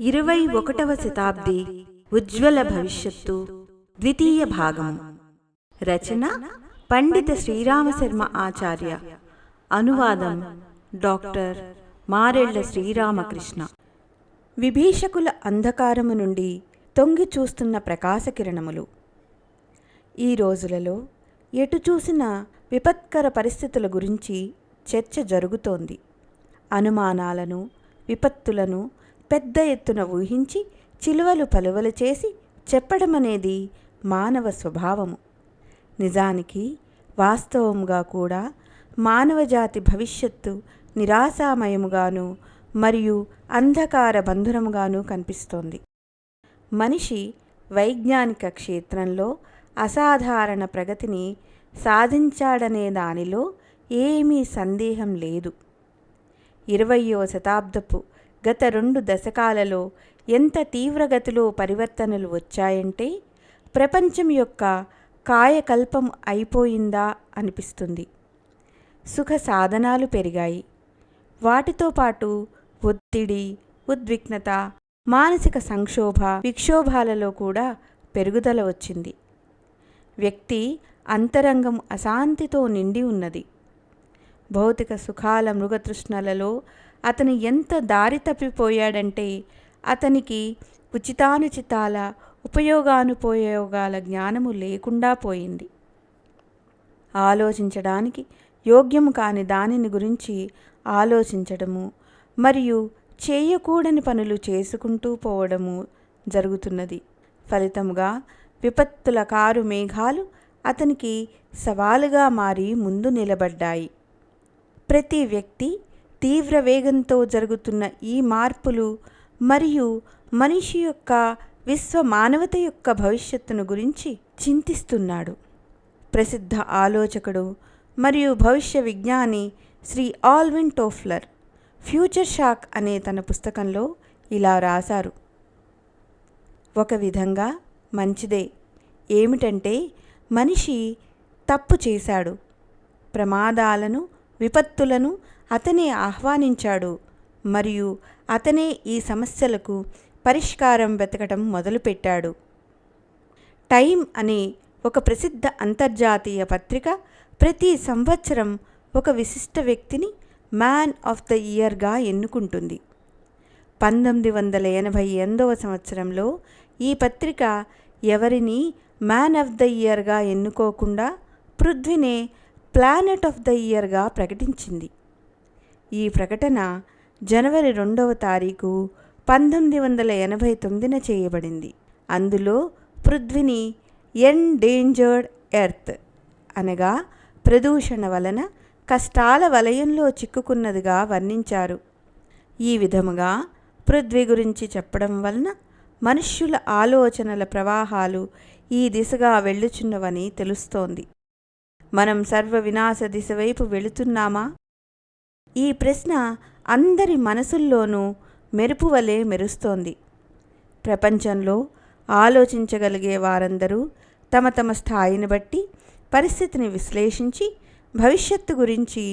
ఇరవై ఒకటవ శతాబ్ది ఉజ్వల భవిష్యత్తు ద్వితీయ భాగం రచన పండిత శ్రీరామశర్మ ఆచార్య. అనువాదం డాక్టర్ మారెళ్ళ శ్రీరామకృష్ణ. విభీషకుల అంధకారము నుండి తొంగి చూస్తున్న ప్రకాశకిరణములు ఈ రోజులలో ఎటు చూసిన విపత్కర పరిస్థితుల గురించి చర్చ జరుగుతోంది. అనుమానాలను విపత్తులను పెద్ద ఎత్తున ఊహించి చిలువలు పలువలు చేసి చెప్పడమనేది మానవ స్వభావము. నిజానికి వాస్తవముగా కూడా మానవజాతి భవిష్యత్తు నిరాశామయముగాను మరియు అంధకార బంధురముగాను కనిపిస్తోంది. మనిషి వైజ్ఞానిక క్షేత్రంలో అసాధారణ ప్రగతిని సాధించాడనే దానిలో ఏమీ సందేహం లేదు. ఇరవయో శతాబ్దపు గత రెండు దశకాలలో ఎంత తీవ్రగతిలో పరివర్తనలు వచ్చాయంటే ప్రపంచం యొక్క కాయకల్పం అయిపోయిందా అనిపిస్తుంది. సుఖ సాధనాలు పెరిగాయి. వాటితో పాటు ఒత్తిడి ఉద్విగ్నత మానసిక సంక్షోభ విక్షోభాలలో కూడా పెరుగుదల వచ్చింది. వ్యక్తి అంతరంగం అశాంతితో నిండి ఉన్నది. భౌతిక సుఖాల మృగతృష్ణలలో అతను ఎంత దారి తప్పిపోయాడంటే అతనికి ఉచితానుచితాల ఉపయోగానుపయోగాల జ్ఞానము లేకుండా పోయింది. ఆలోచించడానికి యోగ్యము కాని దానిని గురించి ఆలోచించడము మరియు చేయకూడని పనులు చేసుకుంటూ పోవడము జరుగుతున్నది. ఫలితముగా విపత్తుల కారు మేఘాలు అతనికి సవాలుగా మారి ముందు నిలబడ్డాయి. ప్రతి వ్యక్తి తీవ్ర వేగంతో జరుగుతున్న ఈ మార్పులు మరియు మనిషి యొక్క విశ్వ మానవత యొక్క భవిష్యత్తును గురించి చింతిస్తున్నాడు. ప్రసిద్ధ ఆలోచకుడు మరియు భవిష్య విజ్ఞాని Shri Alvin Toffler future shock అనే తన పుస్తకంలో ఇలా రాశారు. ఒక విధంగా మంచిదే. ఏమిటంటే మనిషి తప్పు చేశాడు. ప్రమాదాలను విపత్తులను అతనే ఆహ్వానించాడు. మరియు అతనే ఈ సమస్యలకు పరిష్కారం వెతకడం మొదలుపెట్టాడు. టైమ్ అనే ఒక ప్రసిద్ధ అంతర్జాతీయ పత్రిక ప్రతి సంవత్సరం ఒక విశిష్ట వ్యక్తిని మ్యాన్ ఆఫ్ ద ఇయర్గా ఎన్నుకుంటుంది. పంతొమ్మిది వందల ఎనభై ఎనిమిదవ సంవత్సరంలో ఈ పత్రిక ఎవరిని మ్యాన్ ఆఫ్ ద ఇయర్గా ఎన్నుకోకుండా పృథ్వీనే ప్లానెట్ ఆఫ్ ద ఇయర్గా ప్రకటించింది. ఈ ప్రకటన జనవరి రెండవ తారీఖు పంతొమ్మిది వందల ఎనభై తొమ్మిదిన చేయబడింది. అందులో పృథ్వీని ఎండేంజర్డ్ ఎర్త్ అనగా ప్రదూషణ వలన కష్టాల వలయంలో చిక్కుకున్నదిగా వర్ణించారు. ఈ విధముగా పృథ్వీ గురించి చెప్పడం వలన మనుష్యుల ఆలోచనల ప్రవాహాలు ఈ దిశగా వెళ్ళుచున్నవని తెలుస్తోంది. మనం సర్వ వినాశ దిశ వైపు వెళుతున్నామా? ఈ ప్రశ్న అందరి మనసుల్లోనూ మెరుపు వలె మెరుస్తోంది. ప్రపంచంలో ఆలోచించగలిగే వారందరూ తమ తమ స్థాయిని బట్టి పరిస్థితిని విశ్లేషించి భవిష్యత్తు గురించి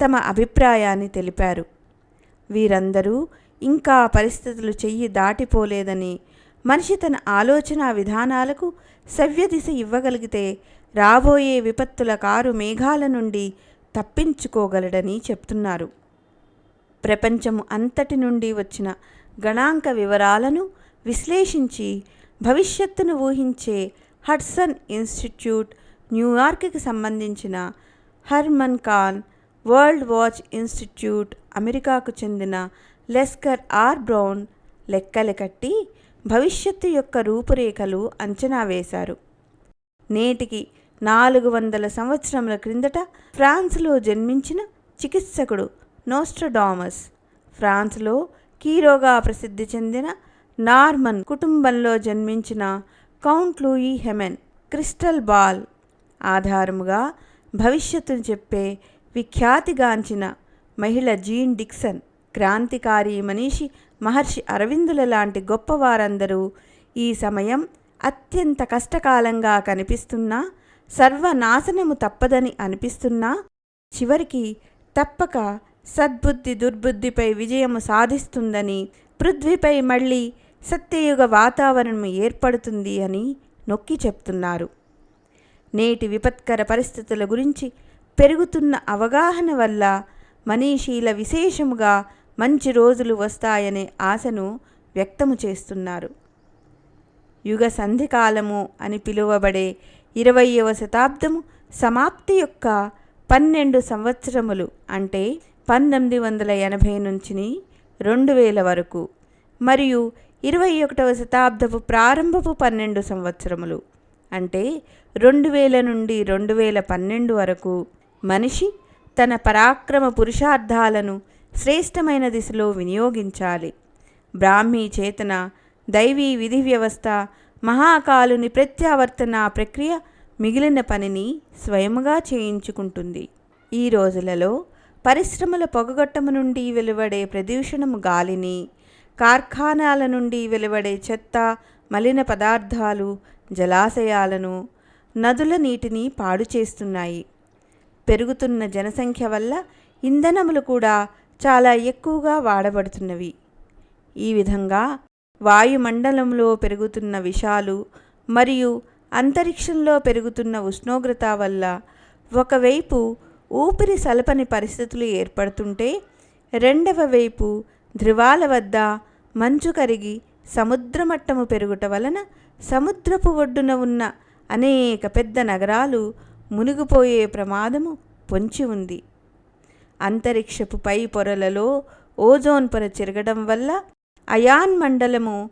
తమ అభిప్రాయాన్ని తెలిపారు. వీరందరూ ఇంకా పరిస్థితులు చెయ్యి దాటిపోలేదని మనిషి తన ఆలోచన విధానాలకు సవ్యదిశ ఇవ్వగలిగితే రాబోయే విపత్తుల కారు మేఘాల నుండి తప్పించుకోగలడని చెప్తున్నారు. ప్రపంచము అంతటి నుండి వచ్చిన గణాంక వివరాలను విశ్లేషించి భవిష్యత్తును ఊహించే హడ్సన్ ఇన్స్టిట్యూట్ న్యూయార్క్కి సంబంధించిన Herman Kahn World Watch Institute అమెరికాకు చెందిన లెస్కర్ ఆర్ బ్రౌన్ లెక్కలు కట్టి భవిష్యత్తు యొక్క రూపురేఖలు అంచనా వేశారు. నేటికి నాలుగు వందల సంవత్సరముల క్రిందట ఫ్రాన్స్లో జన్మించిన చికిత్సకుడు నోస్ట్రడామస్. ఫ్రాన్స్లో కీరోగా ప్రసిద్ధి చెందిన నార్మన్ కుటుంబంలో జన్మించిన count Louis Hamon crystal ball. ఆధారముగా భవిష్యత్తును చెప్పే విఖ్యాతిగాంచిన మహిళ జీన్ డిక్సన్ క్రాంతికారి మనిషి మహర్షి అరవిందుల లాంటి గొప్పవారందరూ ఈ సమయం అత్యంత కష్టకాలంగా కనిపిస్తున్నా సర్వనాశనము తప్పదని అనిపిస్తున్నా చివరికి తప్పక సద్బుద్ధి దుర్బుద్ధిపై విజయము సాధిస్తుందని పృథ్వీపై మళ్ళీ సత్యయుగ వాతావరణం ఏర్పడుతుంది అని నొక్కి చెప్తున్నారు. నేటి విపత్కర పరిస్థితుల గురించి పెరుగుతున్న అవగాహన వల్ల మనీషీల విశేషముగా మంచి రోజులు వస్తాయనే ఆశను వ్యక్తము చేస్తున్నారు. యుగ సంధికాలము అని పిలువబడే ఇరవయవ శతాబ్దము సమాప్తి యొక్క పన్నెండు సంవత్సరములు అంటే పంతొమ్మిది వందల ఎనభై నుంచి రెండు వేల వరకు మరియు ఇరవై ఒకటవ శతాబ్దపు ప్రారంభపు పన్నెండు సంవత్సరములు అంటే రెండు వేల నుండి రెండు వేల పన్నెండు వరకు మనిషి తన పరాక్రమ పురుషార్థాలను శ్రేష్టమైన దిశలో వినియోగించాలి. బ్రాహ్మీ చేతన దైవీ విధి వ్యవస్థ మహాకాలుని ప్రత్యావర్తన ప్రక్రియ మిగిలిన పనిని స్వయముగా చేయించుకుంటుంది. ఈ రోజులలో పరిశ్రమల పొగగొట్టము నుండి వెలువడే ప్రదూషణము గాలిని కార్ఖానాల నుండి వెలువడే చెత్త మలిన పదార్థాలు జలాశయాలను నదుల నీటిని పాడు చేస్తున్నాయి. పెరుగుతున్న జనసంఖ్య వల్ల ఇంధనములు కూడా చాలా ఎక్కువగా వాడబడుతున్నవి. ఈ విధంగా వాయుమండలంలో పెరుగుతున్న విషాలు మరియు అంతరిక్షంలో పెరుగుతున్న ఉష్ణోగ్రత వల్ల ఒకవైపు ఊపిరి సలపని పరిస్థితులు ఏర్పడుతుంటే రెండవ వైపు ధృవాల వద్ద మంచు కరిగి సముద్రమట్టము పెరుగుట వలన సముద్రపు ఒడ్డున ఉన్న అనేక పెద్ద నగరాలు మునిగిపోయే ప్రమాదము పొంచి ఉంది. అంతరిక్షపు పై పొరలలో ఓజోన్ పొర చెరగడం వల్ల అయాన్ మండలము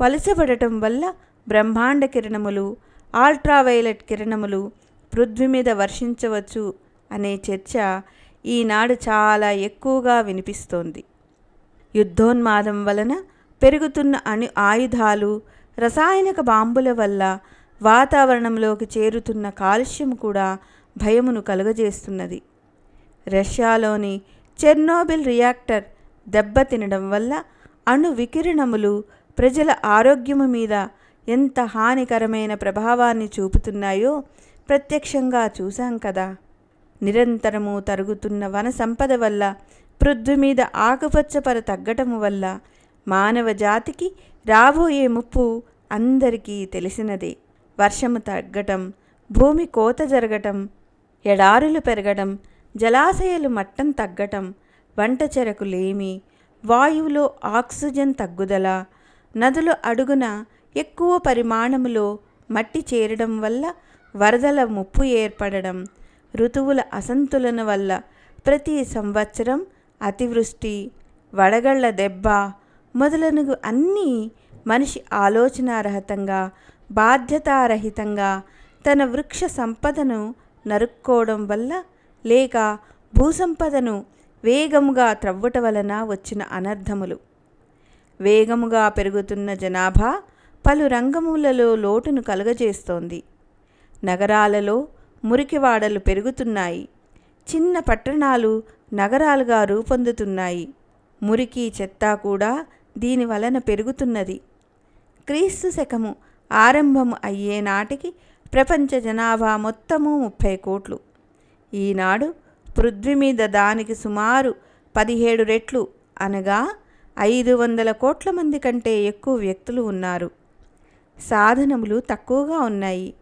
పలసబడటం వల్ల బ్రహ్మాండ కిరణములు ఆల్ట్రావైలెట్ కిరణములు పృథ్వీ మీద వర్షించవచ్చు అనే చర్చ ఈనాడు చాలా ఎక్కువగా వినిపిస్తోంది. యుద్ధోన్మాదం వలన పెరుగుతున్న అణు ఆయుధాలు రసాయనిక బాంబుల వల్ల వాతావరణంలోకి చేరుతున్న కాలుష్యం కూడా భయమును కలుగజేస్తున్నది. రష్యాలోని చెర్నోబిల్ రియాక్టర్ దెబ్బతినడం వల్ల అణు వికిరణములు ప్రజల ఆరోగ్యము మీద ఎంత హానికరమైన ప్రభావాన్ని చూపుతున్నాయో ప్రత్యక్షంగా చూశాం కదా. నిరంతరము తరుగుతున్న వన సంపద వల్ల పృథ్వీ మీద ఆకుపచ్చపర తగ్గటము వల్ల మానవ జాతికి రాబోయే ముప్పు అందరికీ తెలిసినదే. వర్షము తగ్గటం భూమి కోత జరగటం ఎడారులు పెరగడం జలాశయాలు మట్టం తగ్గటం వంట చెరకు లేమి వాయువులో ఆక్సిజన్ తగ్గుదల నదుల అడుగున ఎక్కువ పరిమాణములో మట్టి చేరడం వల్ల వరదల ముప్పు ఏర్పడడం ఋతువుల అసంతులన వల్ల ప్రతి సంవత్సరం అతివృష్టి వడగళ్ళ దెబ్బ మొదలనగు అన్నీ మనిషి ఆలోచనారహితంగా బాధ్యతారహితంగా తన వృక్ష సంపదను నరుక్కోవడం వల్ల లేక భూసంపదను వేగముగా త్రవ్వుట వలన వచ్చిన అనర్థములు. వేగముగా పెరుగుతున్న జనాభా పలు రంగములలో లోటును కలుగజేస్తోంది. నగరాలలో మురికివాడలు పెరుగుతున్నాయి. చిన్న పట్టణాలు నగరాలుగా రూపొందుతున్నాయి. మురికి చెత్త కూడా దీని వలన పెరుగుతున్నది. క్రీస్తు శకము ఆరంభము అయ్యే నాటికి ప్రపంచ జనాభా మొత్తము ముప్పై కోట్లు. ఈనాడు పృథ్వీ మీద దానికి సుమారు పదిహేడు రెట్లు అనగా ఐదు వందల కోట్ల మంది కంటే ఎక్కువ వ్యక్తులు ఉన్నారు. సాధనములు తక్కువగా ఉన్నాయి.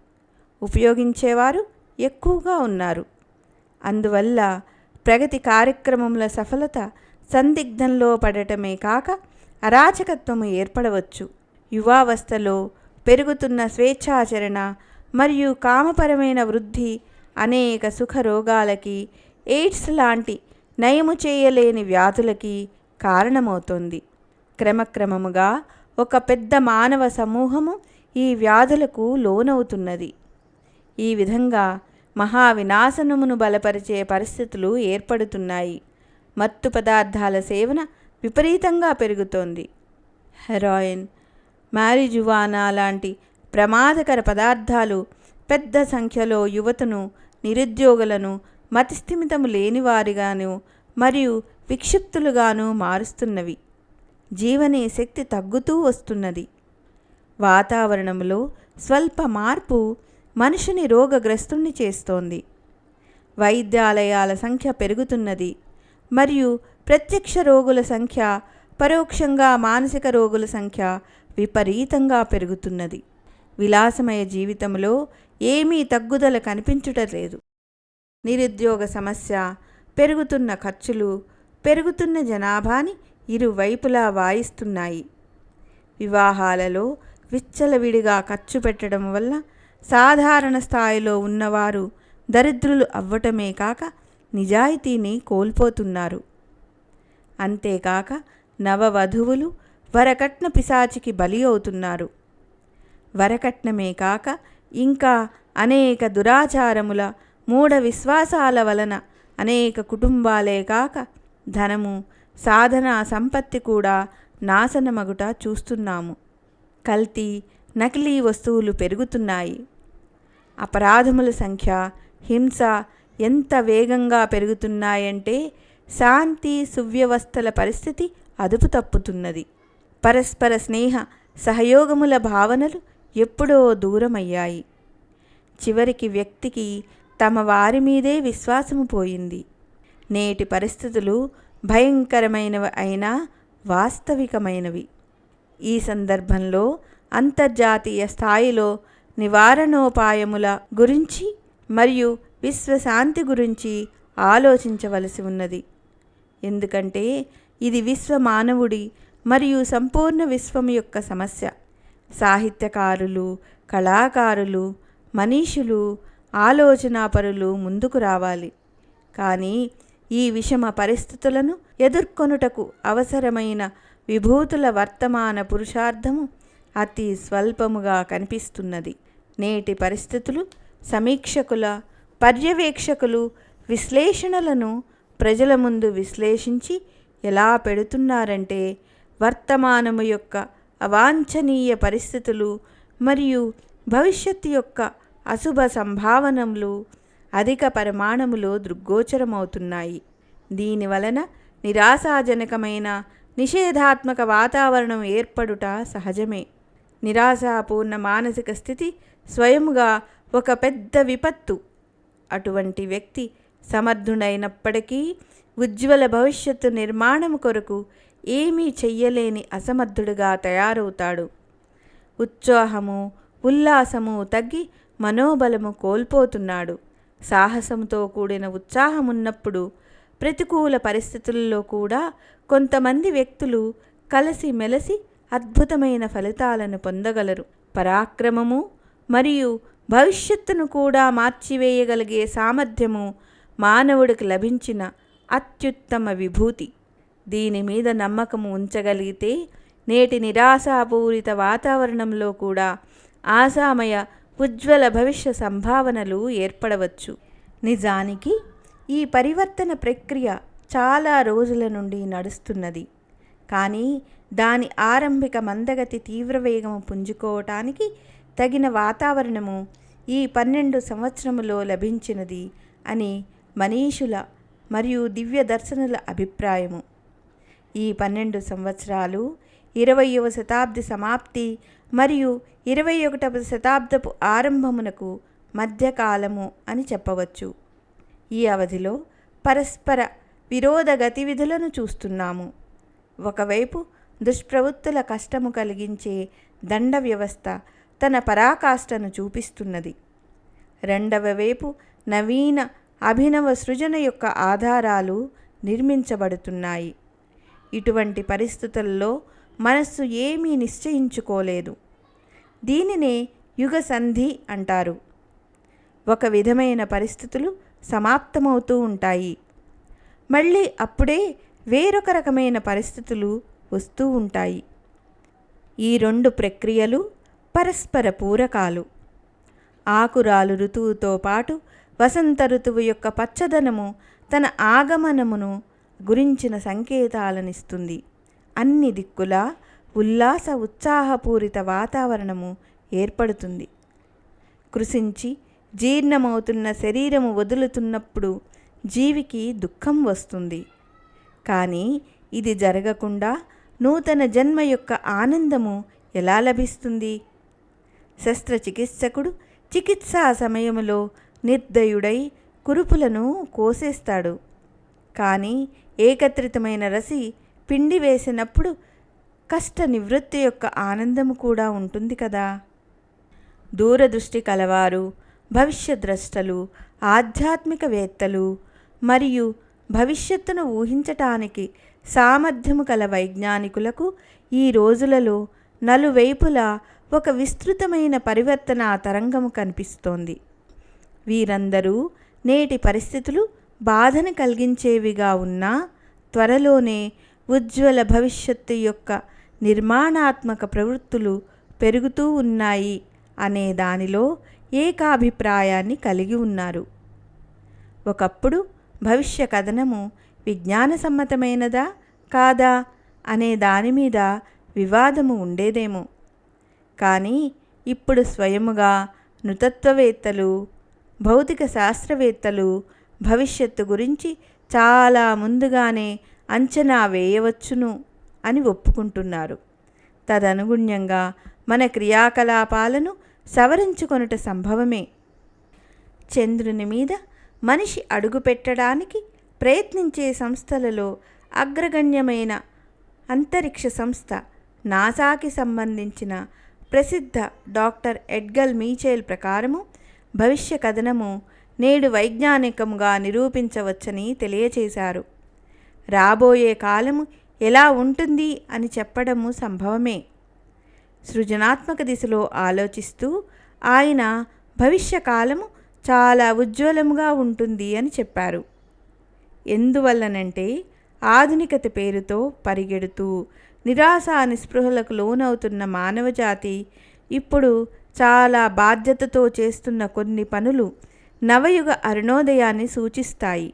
ఉపయోగించేవారు ఎక్కువగా ఉన్నారు. అందువల్ల ప్రగతి కార్యక్రమముల సఫలత సందిగ్ధంలో పడటమే కాక అరాచకత్వము ఏర్పడవచ్చు. యువావస్థలో పెరుగుతున్న స్వేచ్ఛాచరణ మరియు కామపరమైన వృద్ధి అనేక సుఖ రోగాలకి ఎయిడ్స్ లాంటి నయము చేయలేని వ్యాధులకి కారణమవుతుంది. క్రమక్రమముగా ఒక పెద్ద మానవ సమూహము ఈ వ్యాధులకు లోనవుతున్నది. ఈ విధంగా మహావినాశనమును బలపరిచే పరిస్థితులు ఏర్పడుతున్నాయి. మత్తు పదార్థాల సేవన విపరీతంగా పెరుగుతోంది. హెరాయిన్ మ్యారిజువానా లాంటి ప్రమాదకర పదార్థాలు పెద్ద సంఖ్యలో యువతను నిరుద్యోగులను మతిస్థిమితము లేనివారిగాను మరియు విక్షిప్తులుగాను మారుస్తున్నవి. జీవనే శక్తి తగ్గుతూ వస్తున్నది. వాతావరణంలో స్వల్ప మార్పు మనిషిని రోగగ్రస్తుణ్ణి చేస్తోంది. వైద్యాలయాల సంఖ్య పెరుగుతున్నది మరియు ప్రత్యక్ష రోగుల సంఖ్య పరోక్షంగా మానసిక రోగుల సంఖ్య విపరీతంగా పెరుగుతున్నది. విలాసమయ జీవితంలో ఏమీ తగ్గుదల కనిపించుటలేదు నిరుద్యోగ సమస్య పెరుగుతున్న ఖర్చులు పెరుగుతున్న జనాభాని ఇరువైపులా వాయిస్తున్నాయి. వివాహాలలో విచ్చలవిడిగా ఖర్చు పెట్టడం వల్ల సాధారణ స్థాయిలో ఉన్నవారు దరిద్రులు అవ్వటమే కాక నిజాయితీని కోల్పోతున్నారు. అంతేకాక నవవధువులు వరకట్న పిశాచికి బలి అవుతున్నారు. వరకట్నమే కాక ఇంకా అనేక దురాచారముల మూఢ విశ్వాసాల వలన అనేక కుటుంబాలే కాక ధనము సాధన సంపత్తి కూడా నాశనమగుట చూస్తున్నాము. కల్తీ నకిలీ వస్తువులు పెరుగుతున్నాయి. అపరాధముల సంఖ్య హింస ఎంత వేగంగా పెరుగుతున్నాయంటే శాంతి సువ్యవస్థల పరిస్థితి అదుపు తప్పుతున్నది. పరస్పర స్నేహ సహయోగముల భావనలు ఎప్పుడో దూరమయ్యాయి. చివరికి వ్యక్తికి తమ వారి మీదే విశ్వాసము పోయింది. నేటి పరిస్థితులు భయంకరమైనవి అయినా వాస్తవికమైనవి. ఈ సందర్భంలో అంతర్జాతీయ స్థాయిలో నివారణోపాయముల గురించి మరియు విశ్వశాంతి గురించి ఆలోచించవలసి ఉన్నది. ఎందుకంటే ఇది విశ్వ మానవుడి మరియు సంపూర్ణ విశ్వం యొక్క సమస్య. సాహిత్యకారులు కళాకారులు మనీషులు ఆలోచనాపరులు ముందుకు రావాలి. కానీ ఈ విషమ పరిస్థితులను ఎదుర్కొనుటకు అవసరమైన విభూతుల వర్తమాన పురుషార్థము అతి స్వల్పముగా కనిపిస్తున్నది. నేటి పరిస్థితులు సమీక్షకుల పర్యవేక్షకులు విశ్లేషణలను ప్రజల ముందు విశ్లేషించి ఎలా పెడుతున్నారంటే వర్తమానము యొక్క అవాంఛనీయ పరిస్థితులు మరియు భవిష్యత్తు యొక్క అశుభ సంభావనలు అధిక పరిమాణములో దృగ్గోచరమవుతున్నాయి. దీని వలన నిరాశాజనకమైన నిషేధాత్మక వాతావరణం ఏర్పడుట సహజమే. నిరాశాపూర్ణ మానసిక స్థితి స్వయముగా ఒక పెద్ద విపత్తు. అటువంటి వ్యక్తి సమర్థుడైనప్పటికీ ఉజ్వల భవిష్యత్తు నిర్మాణము కొరకు ఏమీ చెయ్యలేని అసమర్థుడుగా తయారవుతాడు. ఉత్సాహము ఉల్లాసము తగ్గి మనోబలము కోల్పోతున్నాడు. సాహసంతో కూడిన ఉత్సాహం ఉన్నప్పుడు ప్రతికూల పరిస్థితుల్లో కూడా కొంతమంది వ్యక్తులు కలిసి మెలసి అద్భుతమైన ఫలితాలను పొందగలరు. పరాక్రమము మరియు భవిష్యత్తును కూడా మార్చివేయగలిగే సామర్థ్యము మానవుడికి లభించిన అత్యుత్తమ విభూతి. దీని మీద నమ్మకము ఉంచగలిగితే నేటి నిరాశాపూరిత వాతావరణంలో కూడా ఆశామయ ఉజ్వల భవిష్య సంభావనలు ఏర్పడవచ్చు. నిజానికి ఈ పరివర్తన ప్రక్రియ చాలా రోజుల నుండి నడుస్తున్నది. కానీ దాని ఆరంభిక మందగతి తీవ్రవేగము పుంజుకోవటానికి తగిన వాతావరణము ఈ పన్నెండు సంవత్సరములో లభించినది అని మనీషుల మరియు దివ్య దర్శనుల అభిప్రాయము. ఈ పన్నెండు సంవత్సరాలు ఇరవయవ శతాబ్ది సమాప్తి మరియు ఇరవై ఒకటవ శతాబ్దపు ఆరంభమునకు మధ్యకాలము అని చెప్పవచ్చు. ఈ అవధిలో పరస్పర విరోధ గతివిధులను చూస్తున్నాము. ఒకవైపు దుష్ప్రవృత్తుల కష్టము కలిగించే దండ వ్యవస్థ తన పరాకాష్ఠను చూపిస్తున్నది. రెండవ వైపు నవీన అభినవ సృజన యొక్క ఆధారాలు నిర్మించబడుతున్నాయి. ఇటువంటి పరిస్థితుల్లో మనస్సు ఏమీ నిశ్చయించుకోలేదు. దీనినే యుగ సంధి అంటారు. ఒక విధమైన పరిస్థితులు సమాప్తమవుతూ ఉంటాయి. మళ్ళీ అప్పుడే వేరొక రకమైన పరిస్థితులు వస్తూ ఉంటాయి. ఈ రెండు ప్రక్రియలు పరస్పర పూరకాలు. ఆకురాలు ఋతువుతో పాటు వసంత ఋతువు యొక్క పచ్చదనము తన ఆగమనమును గురించిన సంకేతాలనిస్తుంది. అన్ని దిక్కులా ఉల్లాస ఉత్సాహపూరిత వాతావరణము ఏర్పడుతుంది. కృషించి జీర్ణమవుతున్న శరీరము వదులుతున్నప్పుడు జీవికి దుఃఖం వస్తుంది. కానీ ఇది జరగకుండా నూతన జన్మ యొక్క ఆనందము ఎలా లభిస్తుంది? శస్త్రచికిత్సకుడు చికిత్సా సమయములో నిర్దయుడై కురుపులను కోసేస్తాడు. కానీ ఏకత్రితమైన రసి పిండి వేసినప్పుడు కష్ట నివృత్తి యొక్క ఆనందము కూడా ఉంటుంది కదా. దూరదృష్టి కలవారు భవిష్యద్రష్టలు ఆధ్యాత్మికవేత్తలు మరియు భవిష్యత్తును ఊహించటానికి సామర్థ్యము కల వైజ్ఞానికులకు ఈ రోజులలో నలువైపులా ఒక విస్తృతమైన పరివర్తన తరంగము కనిపిస్తోంది. వీరందరూ నేటి పరిస్థితులు బాధను కలిగించేవిగా ఉన్నా త్వరలోనే ఉజ్వల భవిష్యత్తు యొక్క నిర్మాణాత్మక ప్రవృత్తులు పెరుగుతూ ఉన్నాయి అనే దానిలో ఏకాభిప్రాయాన్ని కలిగి ఉన్నారు. ఒకప్పుడు భవిష్య కథనము విజ్ఞానసమ్మతమైనదా కాదా అనే దాని మీద వివాదము ఉండేదేమో. కానీ ఇప్పుడు స్వయముగా నృతత్వవేత్తలు భౌతిక శాస్త్రవేత్తలు భవిష్యత్తు గురించి చాలా ముందుగానే అంచనా వేయవచ్చును అని ఒప్పుకుంటున్నారు. తదనుగుణ్యంగా మన క్రియాకలాపాలను సవరించుకొనుట సంభవమే. చంద్రుని మీద మనిషి అడుగుపెట్టడానికి ప్రయత్నించే సంస్థలలో అగ్రగణ్యమైన అంతరిక్ష సంస్థ నాసాకి సంబంధించిన ప్రసిద్ధ డాక్టర్ ఎడ్గల్ మీచేల్ ప్రకారము భవిష్య కథనము నేడు వైజ్ఞానికంగా నిరూపించవచ్చని తెలియచేశారు. రాబోయే కాలం ఎలా ఉంటుంది అని చెప్పడము సంభవమే. సృజనాత్మక దిశలో ఆలోచిస్తూ ఆయన భవిష్యకాలము చాలా ఉజ్వలముగా ఉంటుంది అని చెప్పారు. ఎందువల్లనంటే ఆధునికత పేరుతో పరిగెడుతూ నిరాశ నిస్పృహలకు లోనవుతున్న మానవజాతి ఇప్పుడు చాలా బాధ్యతతో చేస్తున్న కొన్ని పనులు నవయుగ అరుణోదయాన్ని సూచిస్తాయి.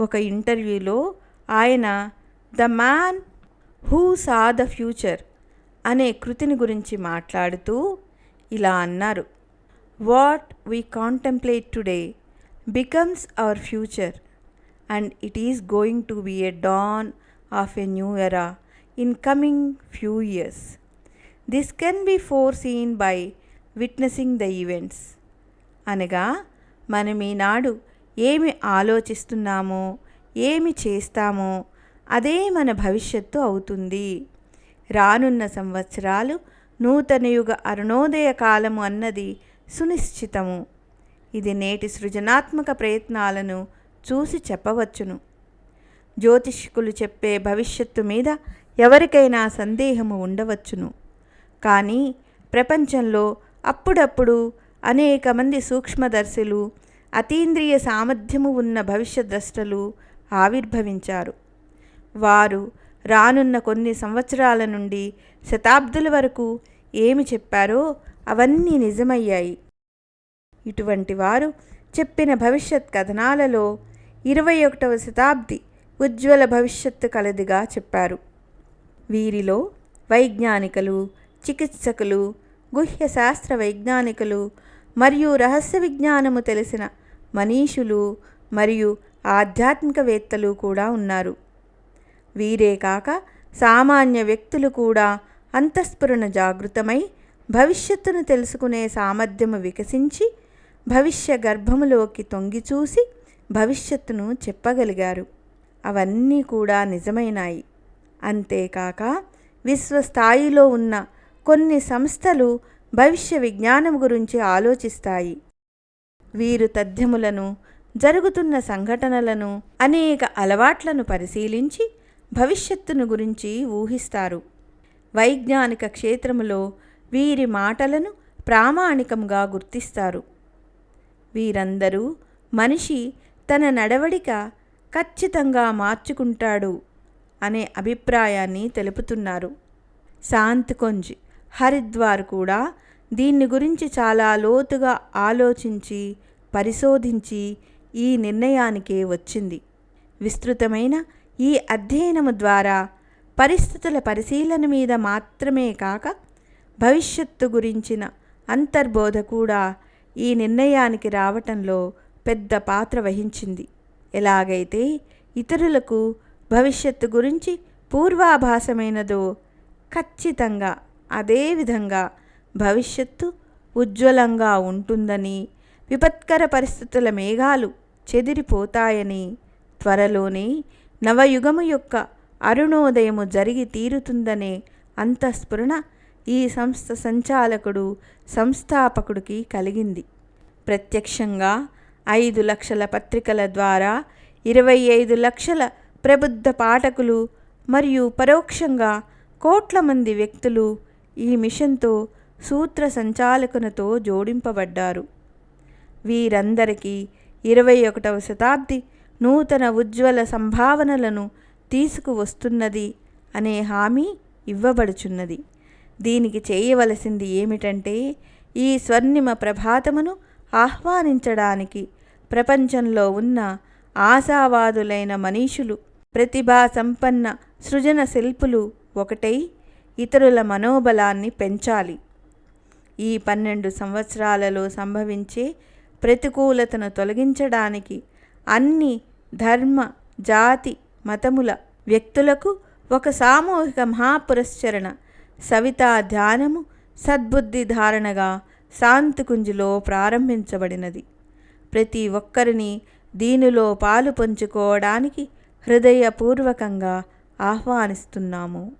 ఒక ఇంటర్వ్యూలో ఆయన the man who saw the future అనే కృతిని గురించి మాట్లాడుతూ ఇలా అన్నారు. What we contemplate today becomes our future and it is going to be a dawn of a new era in coming few years. This can be foreseen by witnessing the events. అనగా మనం ఈనాడు ఏమి ఆలోచిస్తున్నామో ఏమి చేస్తామో అదే మన భవిష్యత్తు అవుతుంది. రానున్న సంవత్సరాలు నూతన యుగ అరుణోదయ కాలము అన్నది సునిశ్చితము. ఇది నేటి సృజనాత్మక ప్రయత్నాలను చూసి చెప్పవచ్చును. జ్యోతిష్కులు చెప్పే భవిష్యత్తు మీద ఎవరికైనా సందేహము ఉండవచ్చును. కానీ ప్రపంచంలో అప్పుడప్పుడు అనేక మంది సూక్ష్మదర్శులు అతీంద్రియ సామర్థ్యము ఉన్న భవిష్యద్రష్టలు ఆవిర్భవించారు. వారు రానున్న కొన్ని సంవత్సరాల నుండి శతాబ్దుల వరకు ఏమి చెప్పారో అవన్నీ నిజమయ్యాయి. ఇటువంటి వారు చెప్పిన భవిష్యత్ కథనాలలో ఇరవై ఒకటవ శతాబ్ది ఉజ్వల భవిష్యత్తు కలదిగా చెప్పారు. వీరిలో వైజ్ఞానికులు చికిత్సకులు గుహ్య శాస్త్ర వైజ్ఞానికులు మరియు రహస్య విజ్ఞానము తెలిసిన మనీషులు మరియు ఆధ్యాత్మికవేత్తలు కూడా ఉన్నారు. వీరే కాక సామాన్య వ్యక్తులు కూడా అంతఃస్ఫురణ జాగృతమై భవిష్యత్తును తెలుసుకునే సామర్థ్యము వికసించి భవిష్య గర్భములోకి తొంగిచూసి భవిష్యత్తును చెప్పగలిగారు. అవన్నీ కూడా నిజమైనాయి. అంతేకాక విశ్వస్థాయిలో ఉన్న కొన్ని సంస్థలు భవిష్య విజ్ఞానం గురించి ఆలోచిస్తాయి. వీరు తథ్యములను జరుగుతున్న సంఘటనలను అనేక అలవాట్లను పరిశీలించి భవిష్యత్తును గురించి ఊహిస్తారు. వైజ్ఞానిక క్షేత్రములో వీరి మాటలను ప్రామాణికంగా గుర్తిస్తారు. వీరందరూ మనిషి తన నడవడిక ఖచ్చితంగా మార్చుకుంటాడు అనే అభిప్రాయాన్ని తెలుపుతున్నారు. శాంతికొంజ్ హరిద్వార్ కూడా దీన్ని గురించి చాలా లోతుగా ఆలోచించి పరిశోధించి ఈ నిర్ణయానికే వచ్చింది. విస్తృతమైన ఈ అధ్యయనము ద్వారా పరిస్థితుల పరిశీలన మీద మాత్రమే కాక భవిష్యత్తు గురించిన అంతర్బోధ కూడా ఈ నిర్ణయానికి రావటంలో పెద్ద పాత్ర వహించింది. ఎలాగైతే ఇతరులకు భవిష్యత్తు గురించి పూర్వాభాసమైనదో ఖచ్చితంగా అదేవిధంగా భవిష్యత్తు ఉజ్వలంగా ఉంటుందని విపత్కర పరిస్థితుల మేఘాలు చెదిరిపోతాయని త్వరలోనే నవయుగము యొక్క అరుణోదయము జరిగి తీరుతుందనే అంతఃస్ఫురణ ఈ సంస్థ సంచాలకుడు సంస్థాపకుడికి కలిగింది. ప్రత్యక్షంగా ఐదు లక్షల పత్రికల ద్వారా ఇరవై ఐదు లక్షల ప్రబుద్ధ పాఠకులు మరియు పరోక్షంగా కోట్ల మంది వ్యక్తులు ఈ మిషన్తో సూత్ర సంచాలకునితో జోడింపబడ్డారు. వీరందరికీ ఇరవై ఒకటవ శతాబ్ది నూతన ఉజ్వల సంభావనలను తీసుకువస్తున్నది అనే హామీ ఇవ్వబడుచున్నది. దీనికి చేయవలసింది ఏమిటంటే ఈ స్వర్ణిమ ప్రభాతమును ఆహ్వానించడానికి ప్రపంచంలో ఉన్న ఆశావాదులైన మనీషులు ప్రతిభా సంపన్న సృజన శిల్పులు ఒకటై ఇతరుల మనోబలాన్ని పెంచాలి. ఈ పన్నెండు సంవత్సరాలలో సంభవించే ప్రతికూలతను తొలగించడానికి అన్ని ధర్మ జాతి మతముల వ్యక్తులకు ఒక సామూహిక మహాపురస్చరణ సవితా ధ్యానము సద్బుద్ధి ధారణగా శాంతికుంజిలో ప్రారంభించబడినది. ప్రతి ఒక్కరిని దీనిలో పాలు పంచుకోవడానికి హృదయపూర్వకంగా ఆహ్వానిస్తున్నాము.